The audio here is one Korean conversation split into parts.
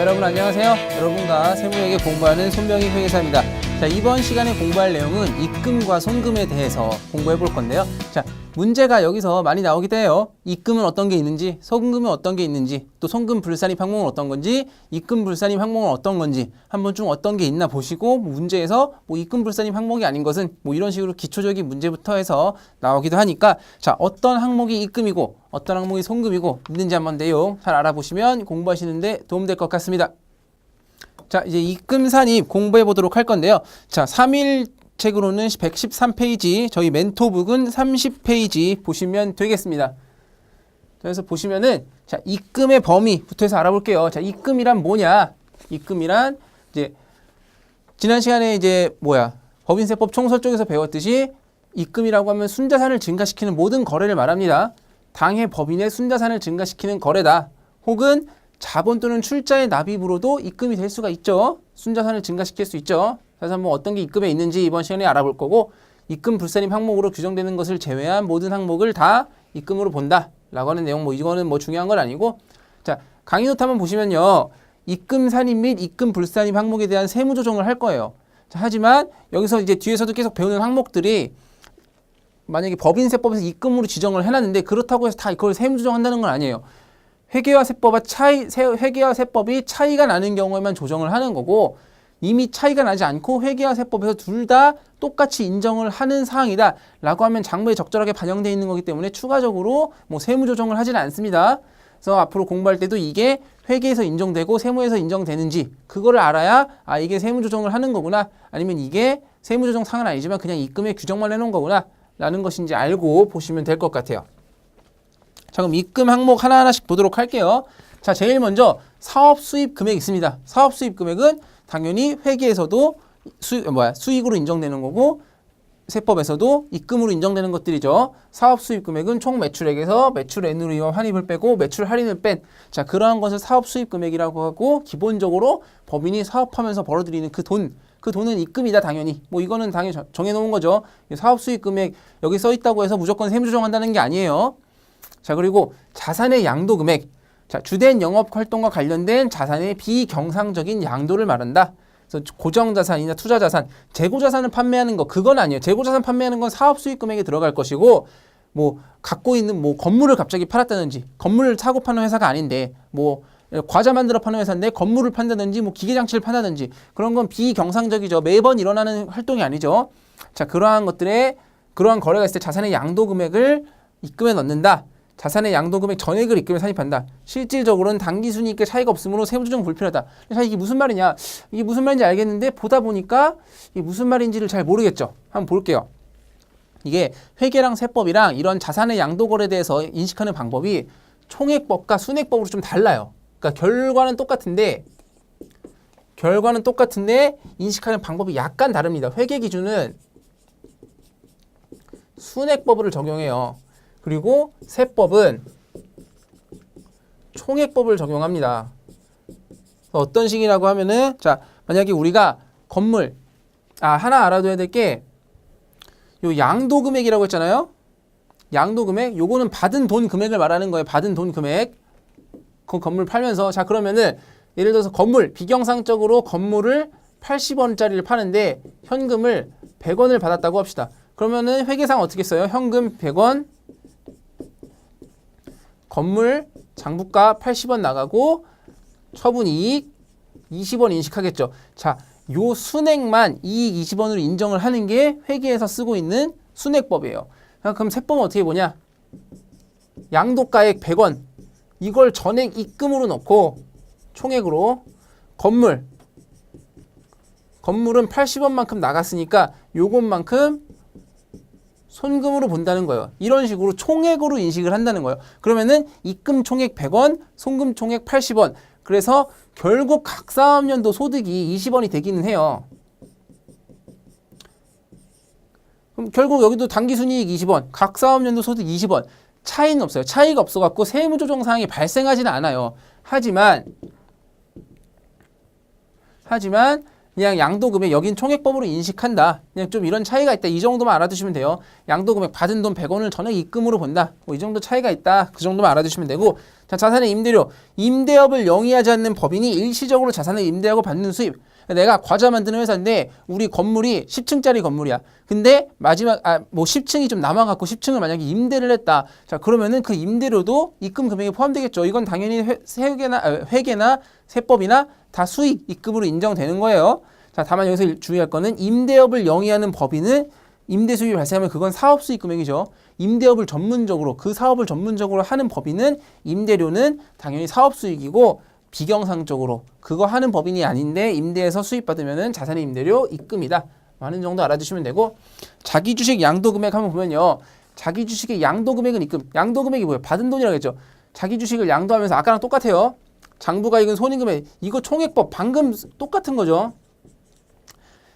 여러분 안녕하세요. 여러분과 세무에게 공부하는 손병희 회계사입니다. 자, 이번 시간에 공부할 내용은 입금과 송금에 대해서 공부해 볼 건데요. 자, 문제가 여기서 많이 나오기도 해요. 입금은 어떤 게 있는지, 송금은 어떤 게 있는지, 또 송금 불산입 항목은 어떤 건지, 입금 불산입 항목은 어떤 건지 한번 좀 어떤 게 있나 보시고 문제에서 뭐 입금 불산입 항목이 아닌 것은 뭐 이런 식으로 기초적인 문제부터 해서 나오기도 하니까 자, 어떤 항목이 입금이고 어떤 항목이 송금이고 있는지 한번 내용 잘 알아보시면 공부하시는데 도움될 것 같습니다. 자, 이제 입금 산입 공부해 보도록 할 건데요. 자, 3일 책으로는 113페이지, 저희 멘토북은 30페이지 보시면 되겠습니다. 그래서 보시면은 자, 입금의 범위부터 해서 알아볼게요. 자, 입금이란 뭐냐? 입금이란 이제 지난 시간에 이제 뭐야? 법인세법 총설 쪽에서 배웠듯이 입금이라고 하면 순자산을 증가시키는 모든 거래를 말합니다. 당해 법인의 순자산을 증가시키는 거래다. 혹은 자본 또는 출자의 납입으로도 입금이 될 수가 있죠. 순자산을 증가시킬 수 있죠. 그래서 한번 어떤 게 입금에 있는지 이번 시간에 알아볼 거고 입금 불산입 항목으로 규정되는 것을 제외한 모든 항목을 다 입금으로 본다. 라고 하는 내용 뭐 이거는 뭐 중요한 건 아니고 자 강의 노트 한번 보시면요. 입금 산입 및 입금 불산입 항목에 대한 세무 조정을 할 거예요. 자, 하지만 여기서 이제 뒤에서도 계속 배우는 항목들이 만약에 법인세법에서 입금으로 지정을 해놨는데 그렇다고 해서 다 그걸 세무 조정한다는 건 아니에요. 회계와 세법과 차이 세- 회계와 세법이 차이가 나는 경우에만 조정을 하는 거고 이미 차이가 나지 않고 회계와 세법에서 둘 다 똑같이 인정을 하는 사항이다 라고 하면 장부에 적절하게 반영되어 있는 거기 때문에 추가적으로 뭐 세무 조정을 하지는 않습니다. 그래서 앞으로 공부할 때도 이게 회계에서 인정되고 세무에서 인정되는지 그거를 알아야 아 이게 세무 조정을 하는 거구나 아니면 이게 세무 조정 상은 아니지만 그냥 입금의 규정만 해놓은 거구나 라는 것인지 알고 보시면 될 것 같아요. 자 그럼 입금 항목 하나하나씩 보도록 할게요. 자 제일 먼저 사업 수입 금액 있습니다. 사업 수입 금액은 당연히 회계에서도 수 뭐야 수익으로 인정되는 거고 세법에서도 입금으로 인정되는 것들이죠. 사업 수입 금액은 총 매출액에서 매출 N으로 이와 환입을 빼고 매출 할인을 뺀 자 그러한 것을 사업 수입 금액이라고 하고 기본적으로 법인이 사업하면서 벌어들이는 그 돈 그 돈은 입금이다 당연히 뭐 이거는 당연히 정- 정해놓은 거죠. 사업 수입 금액 여기 써 있다고 해서 무조건 세무 조정한다는 게 아니에요. 자 그리고 자산의 양도 금액 자 주된 영업 활동과 관련된 자산의 비경상적인 양도를 말한다. 그래서 고정 자산이나 투자 자산, 재고 자산을 판매하는 거 그건 아니에요. 재고 자산 판매하는 건 사업 수익 금액에 들어갈 것이고 뭐 갖고 있는 뭐 건물을 갑자기 팔았다든지 건물을 사고 파는 회사가 아닌데 뭐 과자 만들어 파는 회사인데 건물을 판다든지 뭐 기계 장치를 판다든지 그런 건 비경상적이죠. 매번 일어나는 활동이 아니죠. 자 그러한 것들에 그러한 거래가 있을 때 자산의 양도 금액을 입금에 넣는다. 자산의 양도 금액 전액을 입금에 산입한다. 실질적으로는 단기 순이익에 차이가 없으므로 세무 조정 불필요하다. 자 이게 무슨 말이냐? 이게 무슨 말인지 알겠는데 보다 보니까 이게 무슨 말인지를 잘 모르겠죠. 한번 볼게요. 이게 회계랑 세법이랑 이런 자산의 양도 거래에 대해서 인식하는 방법이 총액법과 순액법으로 좀 달라요. 그러니까 결과는 똑같은데 결과는 똑같은데 인식하는 방법이 약간 다릅니다. 회계 기준은 순액법을 적용해요. 그리고 세법은 총액법을 적용합니다. 어떤 식이라고 하면은 자 만약에 우리가 건물 아 하나 알아둬야 될 게 요 양도 금액이라고 했잖아요. 양도 금액 요거는 받은 돈 금액을 말하는 거예요. 받은 돈 금액 그 건물 팔면서 자 그러면은 예를 들어서 건물 비경상적으로 건물을 80원짜리를 파는데 현금을 100원을 받았다고 합시다. 그러면은 회계상 어떻게 써요? 현금 100원 건물 장부가 80원 나가고 처분 이익 20원 인식하겠죠. 자, 요 순액만 이익 20원으로 인정을 하는 게 회계에서 쓰고 있는 순액법이에요. 자, 그럼 세법은 어떻게 보냐? 양도가액 100원 이걸 전액 입금으로 넣고 총액으로 건물 건물은 80원만큼 나갔으니까 요것만큼 손금으로 본다는 거예요. 이런 식으로 총액으로 인식을 한다는 거예요. 그러면은 입금 총액 100원, 송금 총액 80원. 그래서 결국 각 사업연도 소득이 20원이 되기는 해요. 그럼 결국 여기도 당기순이익 20원, 각 사업연도 소득 20원. 차이는 없어요. 차이가 없어갖고 세무조정 사항이 발생하지는 않아요. 하지만 하지만 그냥 양도금액 여긴 총액법으로 인식한다. 그냥 좀 이런 차이가 있다. 이 정도만 알아두시면 돼요. 양도금액 받은 돈 100원을 전액 입금으로 본다. 뭐 이 정도 차이가 있다. 그 정도만 알아두시면 되고 자 자산의 임대료 임대업을 영위하지 않는 법인이 일시적으로 자산을 임대하고 받는 수입 내가 과자 만드는 회사인데 우리 건물이 10층짜리 건물이야. 근데 마지막 아 뭐 10층이 좀 남아 갖고 10층을 만약에 임대를 했다. 자, 그러면은 그 임대료도 입금 금액에 포함되겠죠. 이건 당연히 회, 세계나 아, 회계나 세법이나 다 수익 입금으로 인정되는 거예요. 자, 다만 여기서 주의할 거는 임대업을 영위하는 법인은 임대 수입이 발생하면 그건 사업 수익 금액이죠. 임대업을 전문적으로 그 사업을 전문적으로 하는 법인은 임대료는 당연히 사업 수익이고 비경상적으로 그거 하는 법인이 아닌데 임대에서 수입 받으면은 자산의 임대료 입금이다. 하는 정도 알아두시면 되고 자기 주식 양도 금액 한번 보면요. 자기 주식의 양도 금액은 입금. 양도 금액이 뭐예요? 받은 돈이라고 했죠. 자기 주식을 양도하면서 아까랑 똑같아요. 장부가익은 손익금액. 이거 총액법 방금 똑같은 거죠.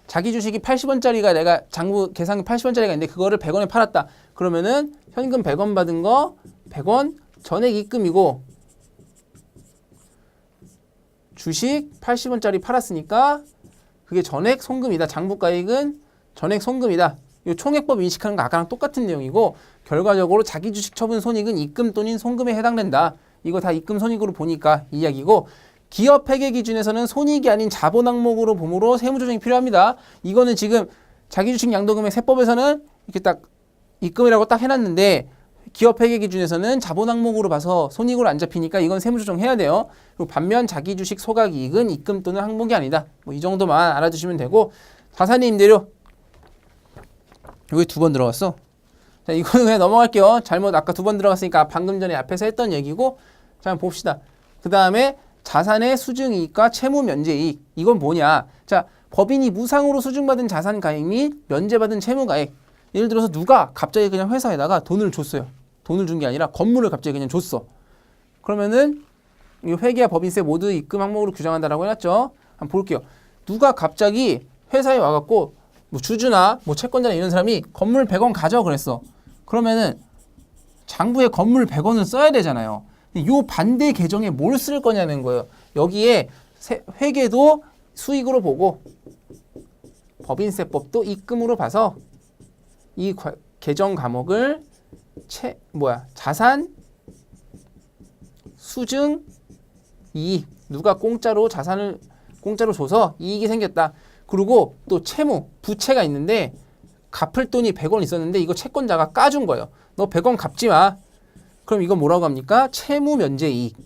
자기 주식이 80원짜리가 내가 장부 계산 80원짜리가 있는데 그거를 100원에 팔았다. 그러면은 현금 100원 받은 거 100원 전액 입금이고 주식 80원짜리 팔았으니까 그게 전액 송금이다. 장부가액은 전액 송금이다. 이 총액법 인식하는 거 아까랑 똑같은 내용이고 결과적으로 자기 주식 처분 손익은 입금 또는 송금에 해당된다. 이거 다 입금 손익으로 보니까 이 이야기고 기업 회계 기준에서는 손익이 아닌 자본 항목으로 봄으로 세무 조정이 필요합니다. 이거는 지금 자기 주식 양도금액 세법에서는 이렇게 딱 입금이라고 딱 해놨는데 기업 회계 기준에서는 자본 항목으로 봐서 손익으로 안 잡히니까 이건 세무 조정해야 돼요. 그리고 반면 자기 주식 소각 이익은 입금 또는 항목이 아니다. 뭐 이 정도만 알아두시면 되고 자산의 임대료 여기 두 번 들어갔어. 자 이거는 그냥 넘어갈게요. 잘못 아까 두 번 들어갔으니까 방금 전에 앞에서 했던 얘기고 자 한번 봅시다. 그 다음에 자산의 수증이익과 채무 면제이익 이건 뭐냐? 자 법인이 무상으로 수증받은 자산 가액 및 면제받은 채무 가액 예를 들어서 누가 갑자기 그냥 회사에다가 돈을 줬어요. 돈을 준 게 아니라 건물을 갑자기 그냥 줬어. 그러면은 이 회계와 법인세 모두 입금 항목으로 규정한다라고 해놨죠. 한번 볼게요. 누가 갑자기 회사에 와갖고 뭐 주주나 뭐 채권자나 이런 사람이 건물 100원 가져 그랬어. 그러면은 장부에 건물 100원을 써야 되잖아요. 요 반대 계정에 뭘 쓸 거냐는 거예요. 여기에 세- 회계도 수익으로 보고 법인세법도 입금으로 봐서 이 과- 계정 과목을 채 뭐야 자산 수증 이익 누가 공짜로 자산을 공짜로 줘서 이익이 생겼다. 그리고 또 채무 부채가 있는데 갚을 돈이 100원 있었는데 이거 채권자가 까준 거예요. 너 100원 갚지 마. 그럼 이거 뭐라고 합니까? 채무 면제 이익.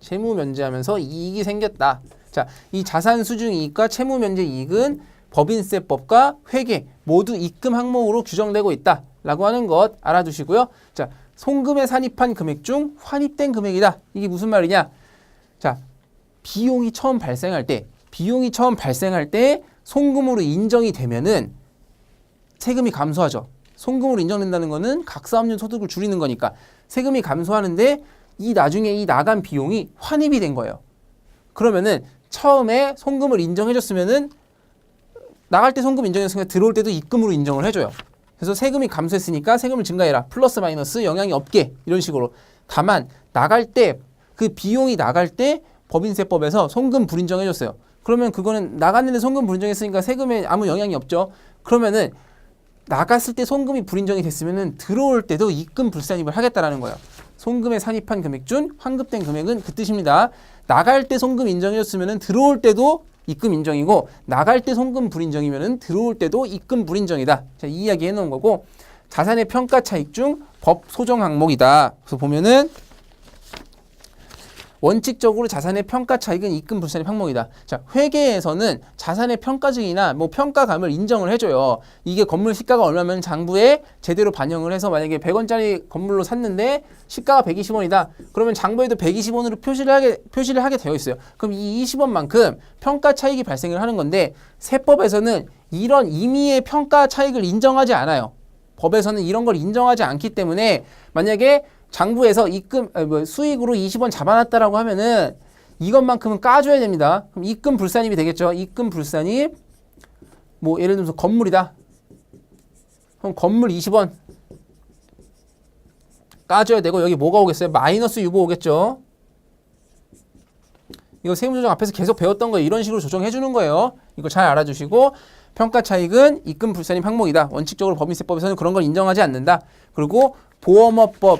채무 면제하면서 이익이 생겼다. 자, 이 자산 수중 이익과 채무 면제 이익은 법인세법과 회계 모두 입금 항목으로 규정되고 있다라고 하는 것 알아두시고요. 자, 송금에 산입한 금액 중 환입된 금액이다. 이게 무슨 말이냐? 자, 비용이 처음 발생할 때, 비용이 처음 발생할 때 송금으로 인정이 되면은 세금이 감소하죠. 송금으로 인정된다는 거는 각사업용 소득을 줄이는 거니까 세금이 감소하는데 이 나중에 이 나간 비용이 환입이 된 거예요. 그러면은 처음에 송금을 인정해줬으면은 나갈 때 송금 인정했으니까 들어올 때도 입금으로 인정을 해줘요. 그래서 세금이 감소했으니까 세금을 증가해라. 플러스 마이너스 영향이 없게 이런 식으로. 다만 나갈 때 그 비용이 나갈 때 법인세법에서 송금 불인정해줬어요. 그러면 그거는 나갔는데 송금 불인정했으니까 세금에 아무 영향이 없죠. 그러면은 나갔을 때 송금이 불인정이 됐으면은 들어올 때도 입금 불산입을 하겠다라는 거예요. 송금에 산입한 금액 중 환급된 금액은 그 뜻입니다. 나갈 때 송금 인정해줬으면은 들어올 때도 입금 인정이고 나갈 때 송금 불인정이면은 들어올 때도 입금 불인정이다. 자, 이 이야기 해놓은 거고 자산의 평가 차익 중 법 소정 항목이다. 그래서 보면은 원칙적으로 자산의 평가 차익은 입금 불산입 항목이다. 자, 회계에서는 자산의 평가증이나 뭐 평가감을 인정을 해줘요. 이게 건물 시가가 얼마면 장부에 제대로 반영을 해서 만약에 100원짜리 건물로 샀는데 시가가 120원이다. 그러면 장부에도 120원으로 표시를 하게 표시를 하게 되어 있어요. 그럼 이 20원만큼 평가 차익이 발생을 하는 건데 세법에서는 이런 임의의 평가 차익을 인정하지 않아요. 법에서는 이런 걸 인정하지 않기 때문에 만약에 장부에서 입금 아, 뭐 수익으로 20원 잡아놨다라고 하면은 이것만큼은 까줘야 됩니다. 그럼 입금 불산입이 되겠죠. 입금 불산입 뭐 예를 들어서 건물이다. 그럼 건물 20원 까줘야 되고 여기 뭐가 오겠어요? 마이너스 유보 오겠죠. 이거 세무조정 앞에서 계속 배웠던 거 이런 식으로 조정해 주는 거예요. 이거 잘 알아주시고 평가 차익은 입금 불산입 항목이다. 원칙적으로 법인세법에서는 그런 걸 인정하지 않는다. 그리고 보험업법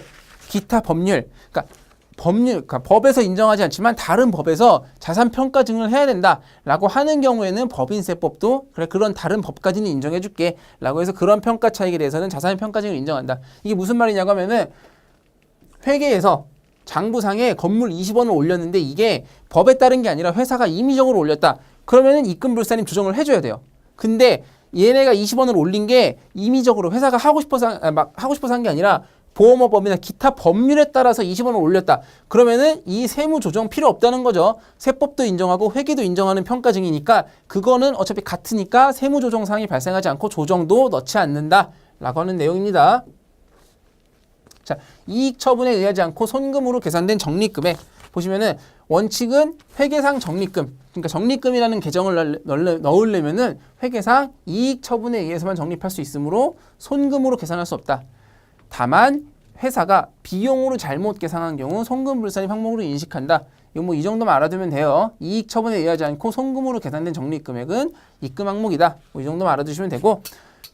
기타 법률 그러니까 법률 그러니까 법에서 인정하지 않지만 다른 법에서 자산 평가 증을 해야 된다라고 하는 경우에는 법인세법도 그래 그런 다른 법까지는 인정해 줄게라고 해서 그런 평가 차익에 대해서는 자산 평가 증을 인정한다. 이게 무슨 말이냐고 하면은 회계에서 장부상에 건물 20원을 올렸는데 이게 법에 따른 게 아니라 회사가 임의적으로 올렸다. 그러면은 입금 불산입 조정을 해줘야 돼요. 근데 얘네가 20원을 올린 게 임의적으로 회사가 하고 싶어서 아, 막 하고 싶어서 한 게 아니라 보험업법이나 기타 법률에 따라서 20원을 올렸다. 그러면은 이 세무 조정 필요 없다는 거죠. 세법도 인정하고 회계도 인정하는 평가증이니까 그거는 어차피 같으니까 세무 조정 사항이 발생하지 않고 조정도 넣지 않는다 라고 하는 내용입니다. 자, 이익 처분에 의하지 않고 손금으로 계산된 적립금액 보시면은 원칙은 회계상 적립금 그러니까 적립금이라는 계정을 넣으려- 넣으려면은 회계상 이익 처분에 의해서만 적립할 수 있으므로 손금으로 계산할 수 없다. 다만 회사가 비용으로 잘못 계산한 경우 송금 불산입 항목으로 인식한다. 이거 뭐이 정도만 알아두면 돼요. 이익 처분에 의하지 않고 송금으로 계산된 적립금액은 입금 항목이다. 뭐 이 정도만 알아두시면 되고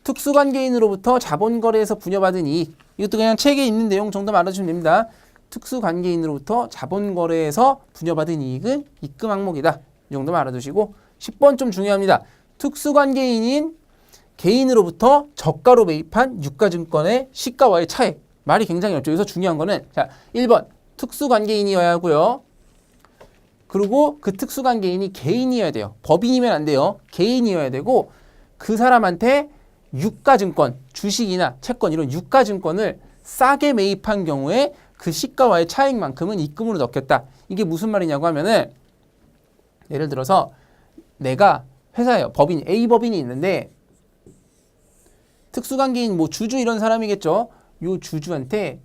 특수관계인으로부터 자본거래에서 분여받은 이익 이것도 그냥 책에 있는 내용 정도만 알아주시면 됩니다. 특수관계인으로부터 자본거래에서 분여받은 이익은 입금 항목이다. 이 정도만 알아두시고 10번 좀 중요합니다. 특수관계인인 개인으로부터 저가로 매입한 유가증권의 시가와의 차액 말이 굉장히 어렵죠. 여기서 중요한 거는 자 1번 특수관계인이어야 하고요. 그리고 그 특수관계인이 개인이어야 돼요. 법인이면 안 돼요. 개인이어야 되고 그 사람한테 유가증권, 주식이나 채권 이런 유가증권을 싸게 매입한 경우에 그 시가와의 차익만큼은 입금으로 넣겠다. 이게 무슨 말이냐고 하면은 예를 들어서 내가 회사예요. 법인 A 법인이 있는데 특수관계인 뭐 주주 이런 사람이겠죠. 요 주주한테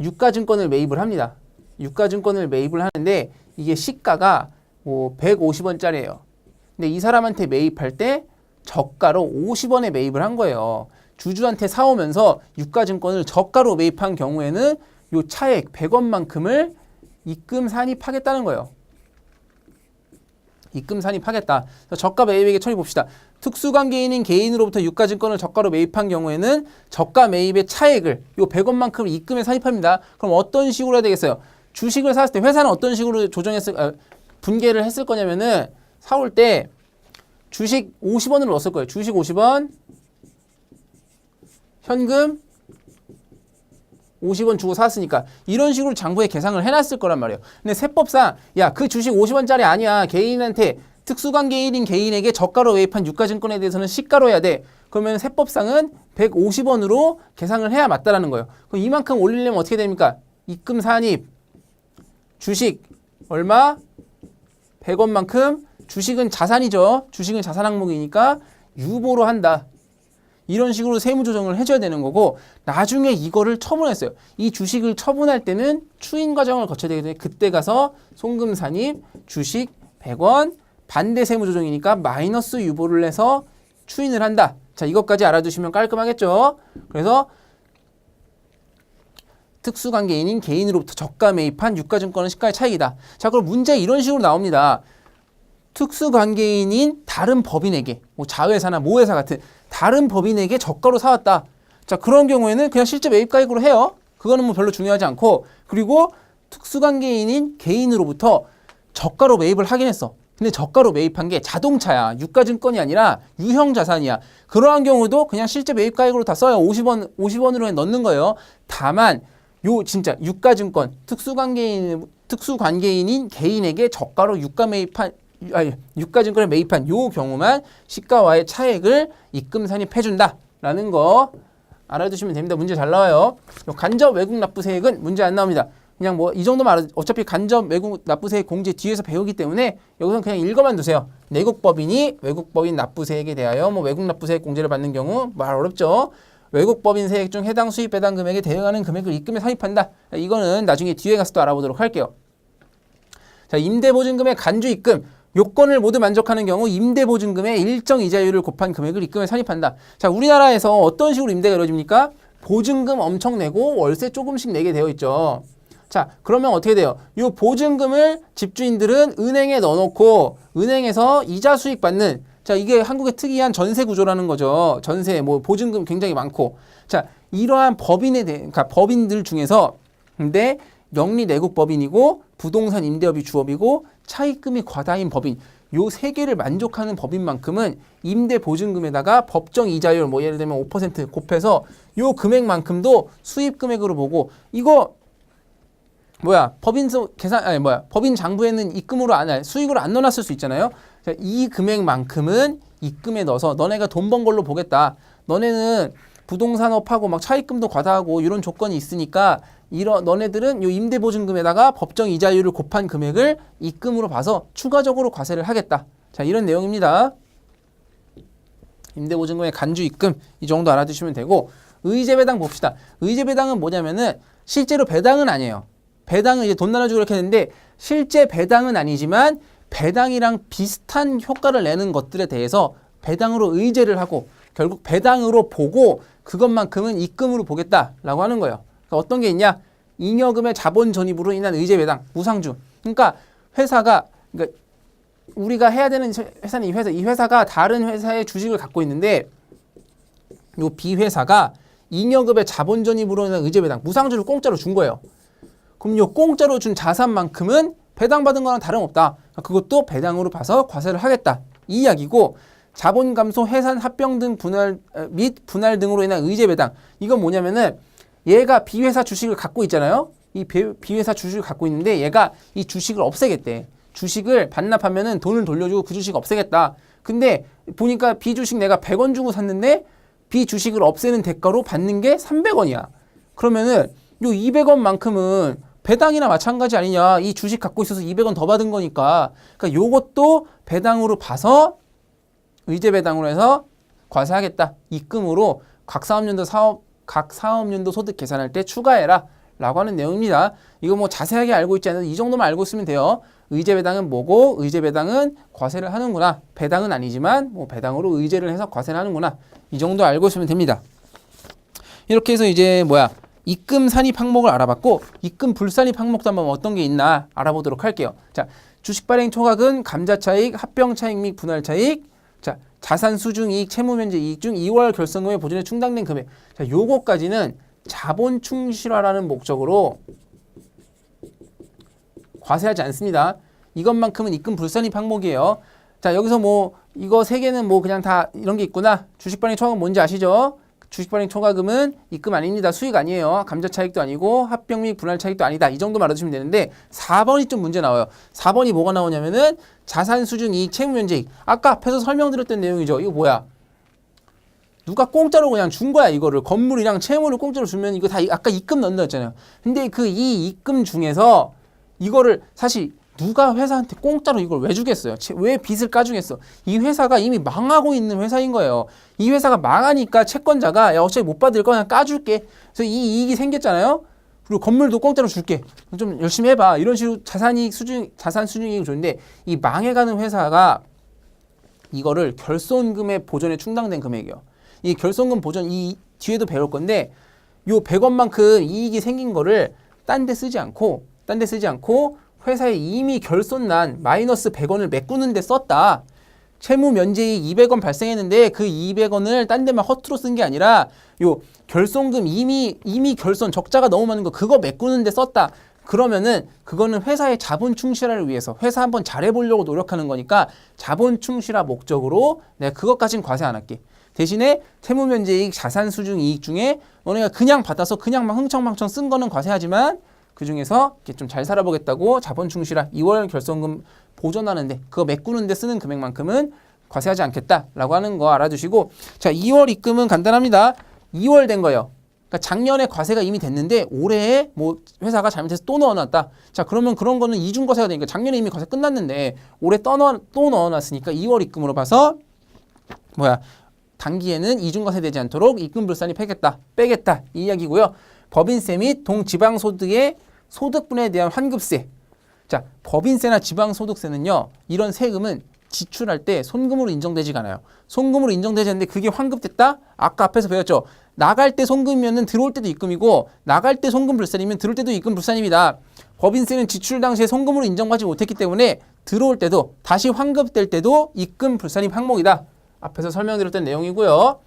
유가증권을 매입을 합니다. 유가증권을 매입을 하는데 이게 시가가 뭐 150원짜리예요. 근데 이 사람한테 매입할 때 저가로 50원에 매입을 한 거예요. 주주한테 사오면서 유가증권을 저가로 매입한 경우에는 요 차액 100원만큼을 입금 산입하겠다는 거예요. 입금 산입하겠다. 저가 매입에게 처리 봅시다. 특수관계인인 개인으로부터 유가증권을 저가로 매입한 경우에는 저가 매입의 차액을 요 100원만큼 입금에 산입합니다. 그럼 어떤 식으로 해야 되겠어요? 주식을 샀을 때 회사는 어떤 식으로 조정했을 아, 분계를 했을 거냐면은 사올 때 주식 50원을 넣었을 거예요. 주식 50원, 현금 50원 주고 샀으니까 이런 식으로 장부에 계상을 해놨을 거란 말이에요. 근데 세법상 야 그 주식 50원짜리 아니야 개인한테 특수관계인인 개인에게 저가로 매입한 유가증권에 대해서는 시가로 해야 돼. 그러면 세법상은 150원으로 계상을 해야 맞다라는 거예요. 그럼 이만큼 올리려면 어떻게 됩니까? 입금 산입 주식 얼마? 100원만큼 주식은 자산이죠. 주식은 자산 항목이니까 유보로 한다. 이런 식으로 세무 조정을 해줘야 되는 거고 나중에 이거를 처분했어요. 이 주식을 처분할 때는 추인 과정을 거쳐야 되기 때문에 그때 가서 송금 산입 주식 100원 반대 세무 조정이니까 마이너스 유보를 해서 추인을 한다. 자 이것까지 알아두시면 깔끔하겠죠. 그래서 특수관계인인 개인으로부터 저가 매입한 유가증권은 시가의 차익이다. 자 그럼 문제 이런 식으로 나옵니다. 특수관계인인 다른 법인에게 뭐 자회사나 모회사 같은 다른 법인에게 저가로 사왔다. 자 그런 경우에는 그냥 실제 매입가액으로 해요. 그거는 뭐 별로 중요하지 않고 그리고 특수관계인인 개인으로부터 저가로 매입을 하긴 했어. 근데 저가로 매입한 게 자동차야. 유가증권이 아니라 유형 자산이야. 그러한 경우도 그냥 실제 매입가액으로 다 써요. 50원 50원으로 넣는 거예요. 다만 요 진짜 유가증권 특수관계인 특수관계인인 개인에게 저가로 유가 매입한 아니, 유가증권을 매입한 요 경우만 시가와의 차액을 입금 산입해준다라는 거 알아두시면 됩니다. 문제 잘 나와요. 요 간접 외국 납부세액은 문제 안 나옵니다. 그냥 뭐 이 정도만 알아 어차피 간접 외국 납부세액 공제 뒤에서 배우기 때문에 여기서는 그냥 읽어만 두세요. 내국법인이 외국법인 납부세액에 대하여 뭐 외국 납부세액 공제를 받는 경우 말 어렵죠. 외국법인 세액 중 해당 수입 배당 금액에 대응하는 금액을 입금에 산입한다. 이거는 나중에 뒤에 가서 또 알아보도록 할게요. 자, 임대보증금의 간주 입금. 요건을 모두 만족하는 경우 임대 보증금의 일정 이자율을 곱한 금액을 입금에 산입한다. 자, 우리나라에서 어떤 식으로 임대가 이루어집니까? 보증금 엄청 내고 월세 조금씩 내게 되어 있죠. 자, 그러면 어떻게 돼요? 이 보증금을 집주인들은 은행에 넣어놓고 은행에서 이자 수익 받는 자, 이게 한국의 특이한 전세 구조라는 거죠. 전세, 뭐 보증금 굉장히 많고. 자, 이러한 법인에 대해, 그러니까 법인들 중에서 근데 영리 내국 법인이고 부동산 임대업이 주업이고 차입금이 과다인 법인 요 세 개를 만족하는 법인만큼은 임대 보증금에다가 법정 이자율 뭐 예를 들면 5% 곱해서 요 금액만큼도 수입 금액으로 보고 이거 뭐야 법인서 계산 아니 뭐야 법인 장부에는 입금으로 안 아, 수익으로 안 넣어놨을 수 있잖아요. 자, 이 금액만큼은 입금에 넣어서 너네가 돈 번 걸로 보겠다. 너네는 부동산업하고 막 차입금도 과다하고 이런 조건이 있으니까 이런 너네들은 요 임대 보증금에다가 법정 이자율을 곱한 금액을 입금으로 봐서 추가적으로 과세를 하겠다. 자 이런 내용입니다. 임대 보증금의 간주 입금 이 정도 알아두시면 되고 의제 배당 봅시다. 의제 배당은 뭐냐면은 실제로 배당은 아니에요. 배당은 이제 돈 나눠주고 이렇게 했는데 실제 배당은 아니지만 배당이랑 비슷한 효과를 내는 것들에 대해서 배당으로 의제를 하고 결국 배당으로 보고 그것만큼은 입금으로 보겠다라고 하는 거예요. 그러니까 어떤 게 있냐? 잉여금의 자본 전입으로 인한 의제 배당, 무상주. 그러니까 회사가 그러니까 우리가 해야 되는 회사는 이 회사, 이 회사가 다른 회사의 주식을 갖고 있는데 요 B 회사가 잉여금의 자본 전입으로 인한 의제 배당, 무상주를 공짜로 준 거예요. 그럼 요 공짜로 준 자산만큼은 배당받은 거랑 다름없다. 그것도 배당으로 봐서 과세를 하겠다. 이 이야기고 자본 감소, 해산, 합병 등 분할 어, 및 분할 등으로 인한 의제 배당. 이건 뭐냐면은 얘가 B 회사 주식을 갖고 있잖아요. 이 B 회사 주식을 갖고 있는데 얘가 이 주식을 없애겠대. 주식을 반납하면은 돈을 돌려주고 그 주식 없애겠다. 근데 보니까 B 주식 내가 100원 주고 샀는데 B 주식을 없애는 대가로 받는 게 300원이야. 그러면은 요 200원만큼은 배당이나 마찬가지 아니냐. 이 주식 갖고 있어서 200원 더 받은 거니까. 그러니까 요것도 배당으로 봐서 의제 배당으로 해서 과세하겠다. 입금으로 각 사업연도 사업 각 사업연도 소득 계산할 때 추가해라. 라고 하는 내용입니다. 이거 뭐 자세하게 알고 있지 않아도 이 정도만 알고 있으면 돼요. 의제 배당은 뭐고 의제 배당은 과세를 하는구나. 배당은 아니지만 뭐 배당으로 의제를 해서 과세를 하는구나. 이 정도 알고 있으면 됩니다. 이렇게 해서 이제 뭐야 입금 산입 항목을 알아봤고 입금 불산입 항목도 한번 어떤 게 있나 알아보도록 할게요. 자 주식 발행 초각은 감자 차익, 합병 차익 및 분할 차익, 자 자산 수중 이익, 채무 면제 이익 중 2월 결성금의 보존에 충당된 금액. 자 요거까지는 자본 충실화라는 목적으로 과세하지 않습니다. 이것만큼은 입금 불산입 항목이에요. 자 여기서 뭐 이거 세 개는 뭐 그냥 다 이런 게 있구나. 주식 발행 초각은 뭔지 아시죠? 주식 발행 초과금은 입금 아닙니다. 수익 아니에요. 감자 차익도 아니고 합병 및 분할 차익도 아니다. 이 정도 말해주시면 되는데 4번이 좀 문제 나와요. 4번이 뭐가 나오냐면은 자산 수중 이익 채무 면제익. 아까 앞에서 설명드렸던 내용이죠. 이거 뭐야? 누가 공짜로 그냥 준 거야 이거를 건물이랑 채무를 공짜로 주면 이거 다 이- 아까 입금 넣는다 했잖아요. 근데 그 이 입금 중에서 이거를 사실 누가 회사한테 공짜로 이걸 왜 주겠어요? 채- 왜 빚을 까주겠어? 이 회사가 이미 망하고 있는 회사인 거예요. 이 회사가 망하니까 채권자가 야 어차피 못 받을 거 그냥 까줄게. 그래서 이 이익이 생겼잖아요. 그리고 건물도 공짜로 줄게. 좀 열심히 해봐. 이런 식으로 자산이익 수준 자산 수준이익을 줬는데 이 망해가는 회사가 이거를 결손금의 보전에 충당된 금액이요. 이 결손금 보전 이 뒤에도 배울 건데 요 100원만큼 이익이 생긴 거를 딴 데 쓰지 않고 딴 데 쓰지 않고 회사에 이미 결손난 마이너스 100원을 메꾸는 데 썼다. 채무 면제익 200원 발생했는데 그 200원을 딴 데만 허투루 쓴 게 아니라 요 결손금 이미 이미 결손 적자가 너무 많은 거 그거 메꾸는 데 썼다. 그러면은 그거는 회사의 자본 충실화를 위해서 회사 한번 잘해 보려고 노력하는 거니까 자본 충실화 목적으로 내가 그것까진 과세 안 할게. 대신에 채무 면제이익, 자산 수중 이익 중에 너네가 그냥 받아서 그냥 막 흥청망청 쓴 거는 과세하지만 그 중에서 좀잘 살아보겠다고 자본 충실화 2월 결손금 보존하는데 그거 메꾸는데 쓰는 금액만큼은 과세하지 않겠다라고 하는 거 알아두시고 자 2월 입금은 간단합니다. 2월 된 거예요. 그러니까 작년에 과세가 이미 됐는데 올해에 뭐 회사가 잘못해서 또 넣어놨다. 자 그러면 그런 거는 이중 과세가 되니까 작년에 이미 과세 끝났는데 올해 또, 넣어, 또 넣어놨으니까 2월 입금으로 봐서 뭐야 단기에는 이중 과세 되지 않도록 입금 불산입 하겠다 빼겠다 이 이야기고요. 법인세 및 동지방소득의 소득분에 대한 환급세. 자 법인세나 지방소득세는요 이런 세금은 지출할 때 손금으로 인정되지가 않아요. 손금으로 인정되지 않는데 그게 환급됐다? 아까 앞에서 배웠죠. 나갈 때 손금이면 들어올 때도 입금이고 나갈 때 손금 불산이면 들어올 때도 입금 불산입니다. 법인세는 지출 당시에 손금으로 인정받지 못했기 때문에 들어올 때도 다시 환급될 때도 입금 불산입 항목이다. 앞에서 설명드렸던 내용이고요.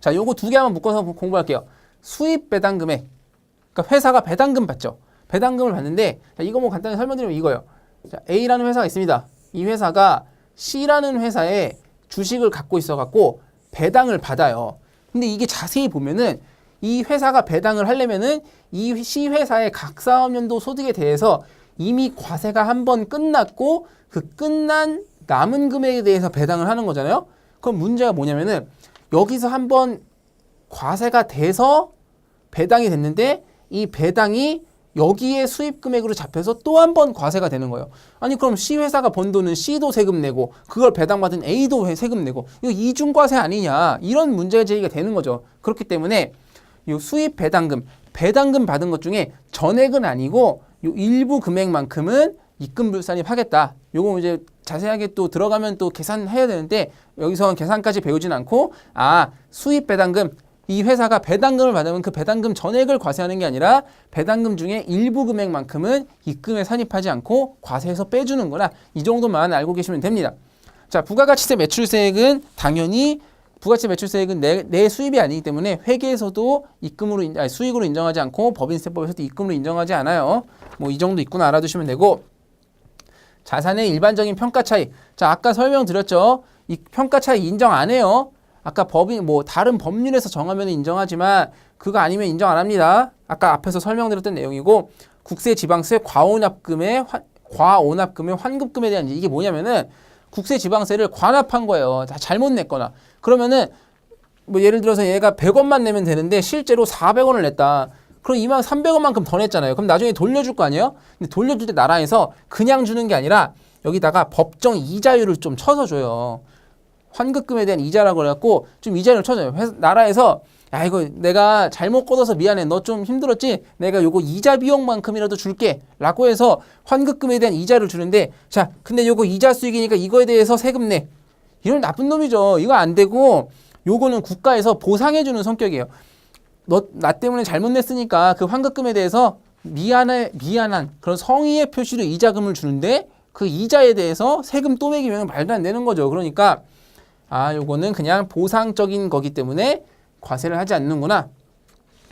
자, 요거 두 개 한번 묶어서 공부할게요. 수입 배당 금액. 그러니까 회사가 배당금 받죠. 배당금을 받는데 자, 이거 뭐 간단히 설명드리면 이거예요. 자, A라는 회사가 있습니다. 이 회사가 C라는 회사에 주식을 갖고 있어 갖고 배당을 받아요. 근데 이게 자세히 보면은 이 회사가 배당을 하려면은 이 C 회사의 각 사업연도 소득에 대해서 이미 과세가 한 번 끝났고 그 끝난 남은 금액에 대해서 배당을 하는 거잖아요. 그럼 문제가 뭐냐면은 여기서 한 번 과세가 돼서 배당이 됐는데 이 배당이 여기에 수입 금액으로 잡혀서 또 한 번 과세가 되는 거예요. 아니 그럼 C 회사가 번 돈은 C도 세금 내고 그걸 배당받은 A도 회- 세금 내고 이거 이중 과세 아니냐 이런 문제가 제기가 되는 거죠. 그렇기 때문에 이 수입 배당금 배당금 받은 것 중에 전액은 아니고 요 일부 금액만큼은 입금 불산입 하겠다. 요거 이제 자세하게 또 들어가면 또 계산해야 되는데 여기서 계산까지 배우진 않고 아 수입 배당금 이 회사가 배당금을 받으면 그 배당금 전액을 과세하는 게 아니라 배당금 중에 일부 금액만큼은 입금에 산입하지 않고 과세해서 빼주는구나 이 정도만 알고 계시면 됩니다. 자 부가가치세 매출세액은 당연히 부가가치 매출세액은 내, 내 수입이 아니기 때문에 회계에서도 입금으로 인- 아니, 수익으로 인정하지 않고 법인세법에서도 입금으로 인정하지 않아요. 뭐 이 정도 있구나 알아두시면 되고 자산의 일반적인 평가 차이. 자, 아까 설명드렸죠. 이 평가 차이 인정 안 해요. 아까 법인 뭐 다른 법률에서 정하면 인정하지만 그거 아니면 인정 안 합니다. 아까 앞에서 설명드렸던 내용이고 국세 지방세 과오납금의 환- 과오납금의 환급금에 대한 이게 뭐냐면은 국세 지방세를 관합한 거예요. 다 잘못 냈거나 그러면은 뭐 예를 들어서 얘가 100원만 내면 되는데 실제로 400원을 냈다. 그럼 2만 300원만큼 더 냈잖아요. 그럼 나중에 돌려줄 거 아니에요? 근데 돌려줄 때 나라에서 그냥 주는 게 아니라 여기다가 법정 이자율을 좀 쳐서 줘요. 환급금에 대한 이자라고 그래갖고 좀 이자를 쳐줘요. 회사- 나라에서 야 이거 내가 잘못 걷어서 미안해. 너 좀 힘들었지? 내가 요거 이자 비용만큼이라도 줄게. 라고 해서 환급금에 대한 이자를 주는데 자 근데 요거 이자 수익이니까 이거에 대해서 세금 내. 이런 나쁜 놈이죠. 이거 안 되고 요거는 국가에서 보상해 주는 성격이에요. 너 나 때문에 잘못 냈으니까 그 환급금에 대해서 미안해 미안한 그런 성의의 표시로 이자금을 주는데 그 이자에 대해서 세금 또 매기면 말도 안 되는 거죠. 그러니까 아 요거는 그냥 보상적인 거기 때문에 과세를 하지 않는구나.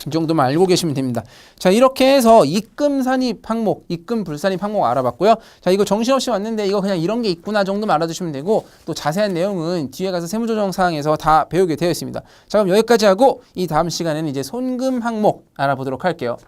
이 정도만 알고 계시면 됩니다. 자 이렇게 해서 입금 산입 항목, 입금 불산입 항목 알아봤고요. 자 이거 정신없이 왔는데 이거 그냥 이런 게 있구나 정도만 알아두시면 되고 또 자세한 내용은 뒤에 가서 세무조정 사항에서 다 배우게 되어 있습니다. 자 그럼 여기까지 하고 이 다음 시간에는 이제 손금 항목 알아보도록 할게요.